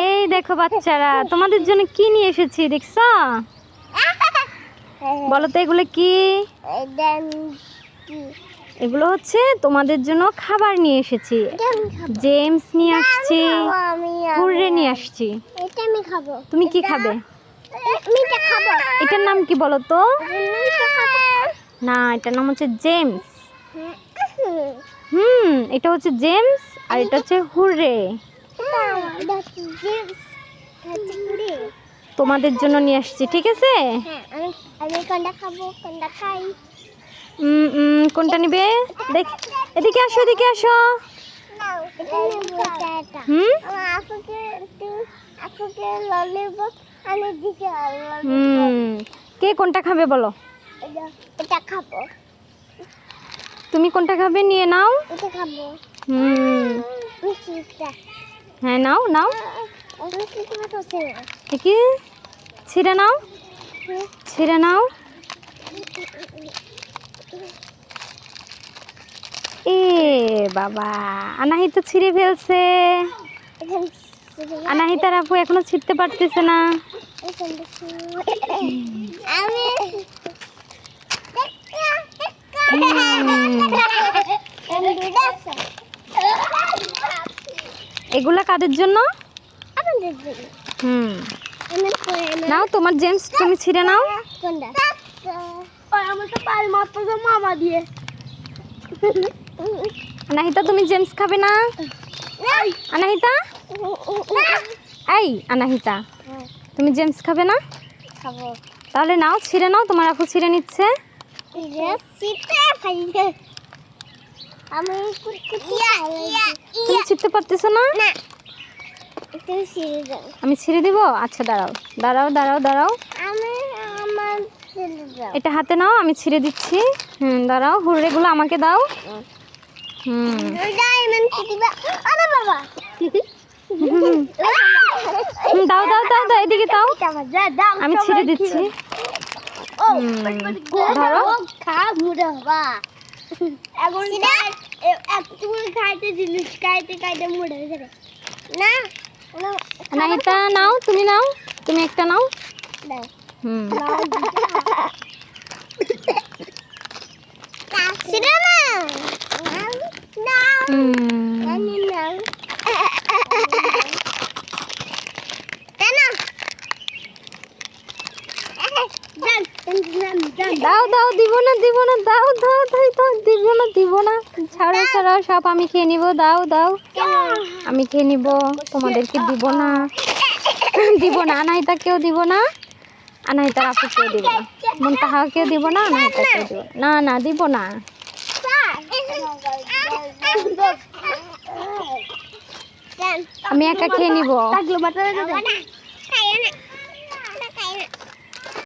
এই দেখো বাচ্চারা, তোমাদের জন্য কি নিয়ে এসেছি দেখছ? বলো তো এগুলো কি? এগুলো হচ্ছে তোমাদের জন্য খাবার নিয়ে এসেছি। জেমস নিয়ে আসছি, হুররে নিয়ে আসছি। তুমি কি খাব? এটার নাম কি বলো তো? না, এটার নাম হচ্ছে জেমস। হুম, এটা হচ্ছে জেমস আর এটা হচ্ছে হুররে। তোমাদের জন্য নিয়ে আসছি ঠিক আছে? আমি কোনটা খাব কোনটা খাই উম, উম, কোনটা নিবে? দেখ এদিকে আসো এদিকে আসো। হুম? কে কোনটা খাবে বলো? এটা খাব তুমি কোনটা খাবে নিয়ে নাও। এটা খাব। হুম। হ্যাঁ নাও নাও। দেখি। ছিঁড়ে নাও। ছিঁড়ে নাও। এ বাবা, আনাহিত ছিঁড়ে ফেলছে। আনাহি আনাহিতার আপু এখনও ছিঁড়তে পারতেছে না। এগুলা কাদের জন্য? হুম। নাও তোমার জেমস তুমি ছিঁড়ে নাও। মামা দিয়ে। আনাহিতা তুমি জেমস খাবে না? আনাহিতা? এই আনাহিতা তুমি জেমস খাবে না? খাব। তাহলে নাও ছিঁড়ে নাও তোমার আপু ছিঁড়ে নিচ্ছে। আমি তুমি ছিঁড়তে পারতেছো না? আমি ছিঁড়ে দিব? আচ্ছা দাঁড়াও। দাঁড়াও দাঁড়াও দাঁড়াও। এটা হাতে নাও আমি ছিঁড়ে দিচ্ছি। হুম দাঁড়াও হুররেগুলো আমাকে দাও। হুম। ডায়মন্ড দিবা আরে বাবা! হুম, দাও দাও দাও দাও এদিকে দাও। আমি ছিঁড়ে দিচ্ছি। ধরো। খা মুড়ে বাবা এখন একটু খাইতে জিনিস খাইতে খাইতে মুড়ে যাবে না নাহিতা নাও তুমি নাও তুমি একটা নাও। হুম। না। না হুম আমি না কেন দাও দাও, দিব না দিব না, দাও দাও দাও দাও, দিব না দিব না। ছাড়ো ছাড়ো, সব আমি খেয়ে নিব, দাও দাও। আমি খেয়ে নিব, তোমাদেরকে দিব না। দিব না আনাহিতাকেও দিব না। আনাহিতার আপুকেও দিব না। মন্তাহাকেও দিব না আনাহিতাকেও দিব না। না দিব না। আমি একা খেয়ে নিব।